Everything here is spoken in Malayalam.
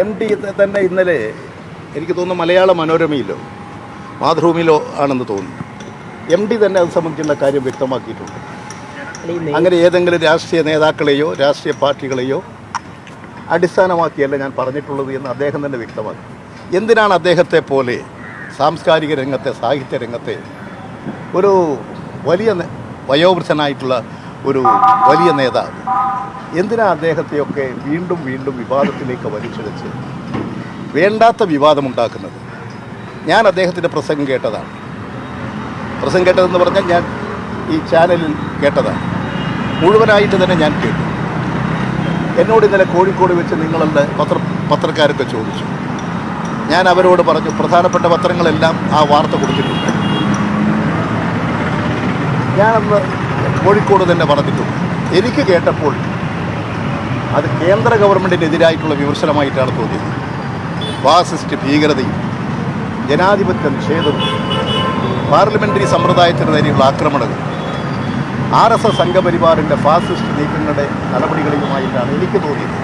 എം ഡി തന്നെ ഇന്നലെ എനിക്ക് തോന്നുന്നു മലയാള മനോരമയിലോ മാതൃഭൂമിയിലോ ആണെന്ന് തോന്നുന്നു. എം ഡി തന്നെ അത് സംബന്ധിക്കുന്ന കാര്യം വ്യക്തമാക്കിയിട്ടുണ്ട്. അങ്ങനെ ഏതെങ്കിലും രാഷ്ട്രീയ നേതാക്കളെയോ രാഷ്ട്രീയ പാർട്ടികളെയോ അടിസ്ഥാനമാക്കിയല്ല ഞാൻ പറഞ്ഞിട്ടുള്ളത് എന്ന് അദ്ദേഹം തന്നെ വ്യക്തമാക്കി. എന്തിനാണ് അദ്ദേഹത്തെ പോലെ സാംസ്കാരിക രംഗത്തെ സാഹിത്യ രംഗത്തെ ഒരു വലിയ വയോവൃദ്ധനായിട്ടുള്ള ഒരു വലിയ നേതാവ്. എന്തിനാ അദ്ദേഹത്തെയൊക്കെ വീണ്ടും വീണ്ടും വിവാദത്തിലേക്ക് വലിച്ചെടുത്ത് വേണ്ടാത്ത വിവാദമുണ്ടാക്കുന്നത്? ഞാൻ അദ്ദേഹത്തിന്റെ പ്രസംഗം കേട്ടതാണ്. പ്രസംഗം കേട്ടതെന്ന് പറഞ്ഞാൽ ഞാൻ ഈ ചാനലിൽ കേട്ടതാണ്. മുഴുവനായിട്ട് തന്നെ ഞാൻ കേട്ടു. എന്നോട് ഇന്നലെ കോഴിക്കോട് വെച്ച് നിങ്ങളുടെ പത്ര പത്രക്കാരൊക്കെ ചോദിച്ചു. ഞാൻ അവരോട് പറഞ്ഞു പ്രധാനപ്പെട്ട പത്രങ്ങളെല്ലാം ആ വാർത്ത കൊടുത്തിട്ടുണ്ട്. ഞാനന്ന് കോഴിക്കോട് തന്നെ പറഞ്ഞിട്ടുണ്ട് എനിക്ക് കേട്ടപ്പോൾ അത് കേന്ദ്ര ഗവൺമെന്റിനെതിരായിട്ടുള്ള വിമർശനമായിട്ടാണ് തോന്നിയത്. ഫാസിസ്റ്റ് ഭീകരതയും ജനാധിപത്യ നിഷേധവും പാർലമെന്ററി സമ്പ്രദായത്തിന് നേരെയുള്ള ആക്രമണങ്ങൾ ആർ എസ് എസ് സംഘപരിവാറിന്റെ ഫാസിസ്റ്റ് നീക്കങ്ങളുടെ നടപടികളിലുമായിട്ടാണ് എനിക്ക് തോന്നിയത്.